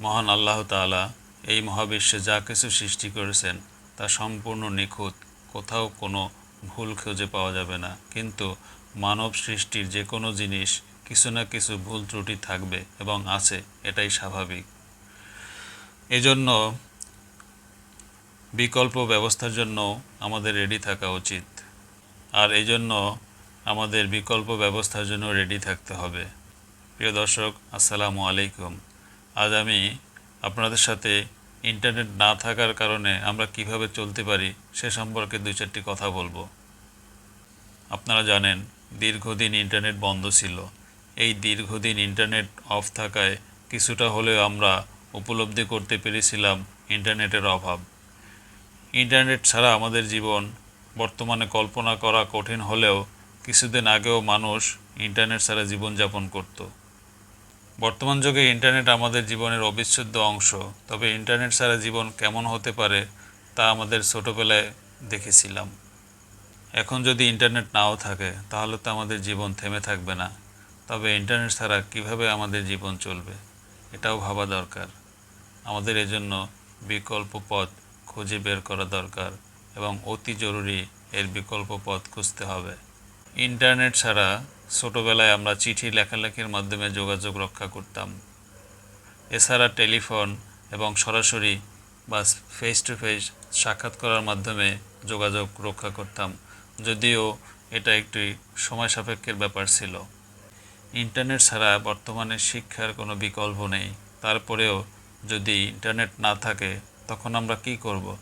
মহান আল্লাহ তাআলা এই মহাবিশ্বে যা কিছু সৃষ্টি করেছেন, তা সম্পূর্ণ নিখুঁত। কোথাও কোনো ভুল খুঁজে পাওয়া যাবে না। কিন্তু মানব সৃষ্টির যে কোনো জিনিস কিছু না কিছু ভুল ত্রুটি থাকবে এবং আছে, এটাই স্বাভাবিক। এজন্য বিকল্প ব্যবস্থার জন্য আমাদের রেডি থাকা উচিত। আর এই জন্য আমাদের বিকল্প ব্যবস্থার জন্য রেডি থাকতে হবে। প্রিয় দর্শক, আসসালামু আলাইকুম। আজ আমি আপনাদের সাথে ইন্টারনেট না থাকার কারণে আমরা কীভাবে চলতে পারি সে সম্পর্কে দুই চারটি কথা বলব। আপনারা জানেন, দীর্ঘদিন ইন্টারনেট বন্ধ ছিল। এই দীর্ঘদিন ইন্টারনেট অফ থাকায় কিছুটা হলেও আমরা উপলব্ধি করতে পেরেছিলাম ইন্টারনেটের অভাব। ইন্টারনেট ছাড়া আমাদের জীবন বর্তমানে কল্পনা করা কঠিন হলেও কিছুদিন আগেও মানুষ ইন্টারনেট ছাড়া জীবনযাপন করত। বর্তমান যুগে ইন্টারনেট আমাদের জীবনের অবিচ্ছেদ্য অংশ। তবে ইন্টারনেট ছাড়া জীবন কেমন হতে পারে তা আমাদের ছোটোবেলায় দেখেছিলাম। এখন যদি ইন্টারনেট নাও থাকে, তাহলে তো আমাদের জীবন থেমে থাকবে না। তবে ইন্টারনেট ছাড়া কীভাবে আমাদের জীবন চলবে, এটাও ভাবা দরকার। আমাদের এজন্য বিকল্প পথ খুঁজে বের করা দরকার এবং অতি জরুরি এর বিকল্প পথ খুঁজতে হবে। ইন্টারনেট ছাড়া ছোটোবেলায় আমরা চিঠি লেখালেখির মাধ্যমে যোগাযোগ রক্ষা করতাম। এছাড়া টেলিফোন এবং সরাসরি বা ফেস টু ফেস সাক্ষাৎ করার মাধ্যমে যোগাযোগ রক্ষা করতাম। যদিও এটা একটি সময় সাপেক্ষের ব্যাপার ছিল। ইন্টারনেট ছাড়া বর্তমানে শিক্ষার কোনো বিকল্প নেই। তারপরেও যদি ইন্টারনেট না থাকে, তখন আমরা কি করব।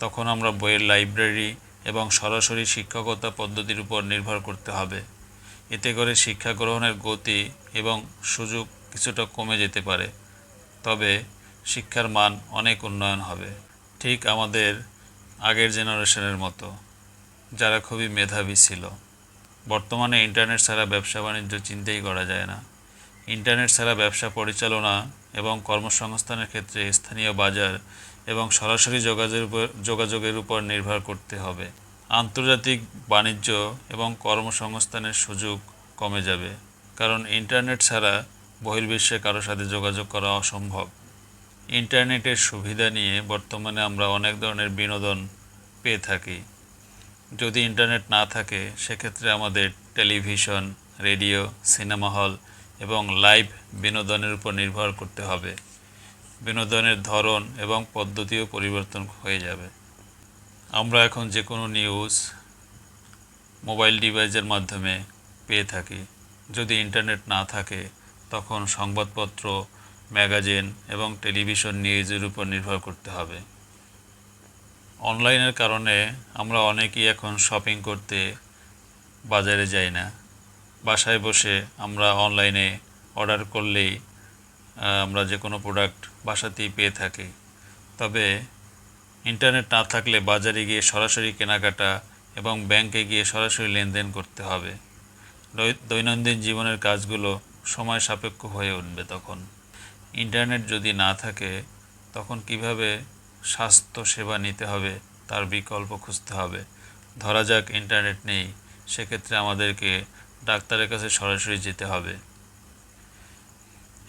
তখন আমরা বইয়ের লাইব্রেরি এবং সরাসরি শিক্ষকতা পদ্ধতির উপর নির্ভর করতে হবে। এতে করে শিক্ষা গ্রহণের গতি এবং সুযোগ কিছুটা কমে যেতে পারে। তবে শিক্ষার মান অনেক উন্নয়ন হবে। ঠিক আমাদের আগের জেনারেশনের মতো, যারা খুবই মেধাবী ছিল। বর্তমানে ইন্টারনেট ছাড়া ব্যবসা বাণিজ্য চিন্তাই করা যায় না। ইন্টারনেট ছাড়া ব্যবসা পরিচালনা এবং কর্মসংস্থানের ক্ষেত্রে স্থানীয় বাজার এবং সরাসরি যোগাযোগের উপর যোগাযোগের উপর নির্ভর করতে হবে। আন্তর্জাতিক বাণিজ্য এবং কর্মসংস্থানের সুযোগ কমে যাবে, কারণ ইন্টারনেট ছাড়া বহির্বিশ্বে কারোর সাথে যোগাযোগ করা অসম্ভব। ইন্টারনেটের সুবিধা নিয়ে বর্তমানে আমরা অনেক ধরনের বিনোদন পেয়ে থাকি। যদি ইন্টারনেট না থাকে, সেক্ষেত্রে আমাদের টেলিভিশন, রেডিও, সিনেমা হল এবং লাইভ বিনোদনের উপর নির্ভর করতে হবে। বিনোদনের ধরন এবং পদ্ধতিও পরিবর্তন হয়ে যাবে। আমরা এখন যে কোনো নিউজ মোবাইল ডিভাইসের মাধ্যমে পেয়ে থাকি। যদি ইন্টারনেট না থাকে, তখন সংবাদপত্র ম্যাগাজিন এবং টেলিভিশন নিউজের উপর নির্ভর করতে হবে। অনলাইনের কারণে আমরা অনেকেই এখন শপিং করতে বাজারে যাই না। বাসায় বসে আমরা অনলাইনে অর্ডার করলেই আমরা যে কোনো প্রোডাক্ট বাসাতেই পেয়ে থাকি। তবে ইন্টারনেট না থাকলে বাজারে গিয়ে সরাসরি কেনাকাটা এবং ব্যাংকে গিয়ে সরাসরি লেনদেন করতে হবে। দৈনন্দিন জীবনের কাজগুলো সময় সাপেক্ষ হয়ে উঠবে তখন। ইন্টারনেট যদি না থাকে, তখন কীভাবে স্বাস্থ্য সেবা নিতে হবে তার বিকল্প খুঁজতে হবে। ধরা যাক ইন্টারনেট নেই, সেক্ষেত্রে আমাদেরকে ডাক্তারের কাছে সরাসরি যেতে হবে।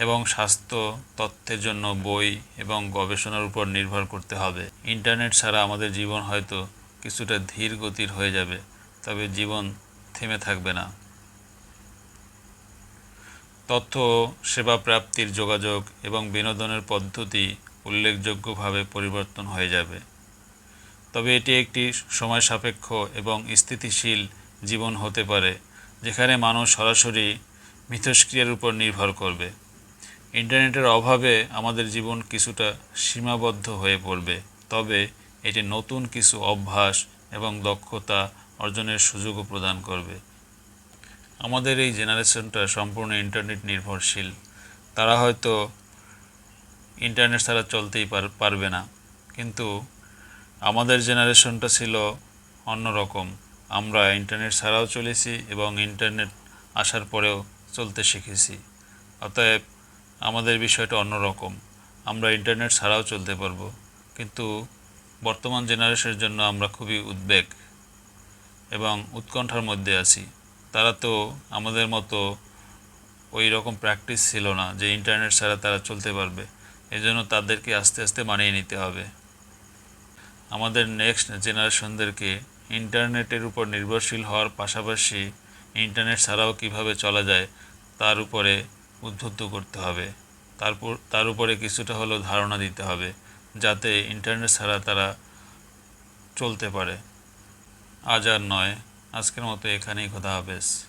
এবং স্বাস্থ্য তথ্যের জন্য বই এবং গবেষণার উপর নির্ভর করতে হবে। ইন্টারনেট ছাড়া আমাদের জীবন হয়তো কিছুটা ধীর গতির হয়ে যাবে, তবে জীবন থেমে থাকবে না। তথ্য সেবা প্রাপ্তির যোগাযোগ এবং বিনোদনের পদ্ধতি উল্লেখযোগ্যভাবে পরিবর্তন হয়ে যাবে। তবে এটি একটি সময় সাপেক্ষ এবং স্থিতিশীল জীবন হতে পারে, যেখানে মানুষ সরাসরি মিথস্ক্রিয়ার উপর নির্ভর করবে। ইন্টারনেটের অভাবে আমাদের জীবন কিছুটা সীমাবদ্ধ হয়ে পড়বে। তবে এটি নতুন কিছু অভ্যাস এবং দক্ষতা অর্জনের সুযোগও প্রদান করবে। আমাদের এই জেনারেশনটা সম্পূর্ণ ইন্টারনেট নির্ভরশীল। তারা হয়তো ইন্টারনেট ছাড়া চলতেই পারবে না। কিন্তু আমাদের জেনারেশনটা ছিল অন্যরকম আমরা ইন্টারনেট ছাড়াও চলেছি এবং ইন্টারনেট আসার পরেও চলতে শিখেছি। অতএব আমাদের বিষয়টা অন্যরকম। আমরা ইন্টারনেট ছাড়াও চলতে পারব। কিন্তু বর্তমান জেনারেশনের জন্য আমরা খুবই উদ্বেগ এবং উৎকণ্ঠার মধ্যে আছি। তারা তো আমাদের মতো ওই রকম প্র্যাকটিস ছিল না যে ইন্টারনেট ছাড়া তারা চলতে পারবে। এজন্য তাদেরকে আস্তে আস্তে মানিয়ে নিতে হবে। আমাদের নেক্সট জেনারেশনদেরকে ইন্টারনেটের উপর নির্ভরশীল হওয়ার পাশাপাশি ইন্টারনেট ছাড়াও কীভাবে চলা যায়, তার উপরে উদ্বুদ্ধ করতে হবে। তারপর, তার উপরে কিছুটা হলেও ধারণা দিতে হবে, যাতে ইন্টারনেট ছাড়া তারা চলতে পারে। আজ আর নয়। আজকের মতো এখানেই, খোদা হাফেজ।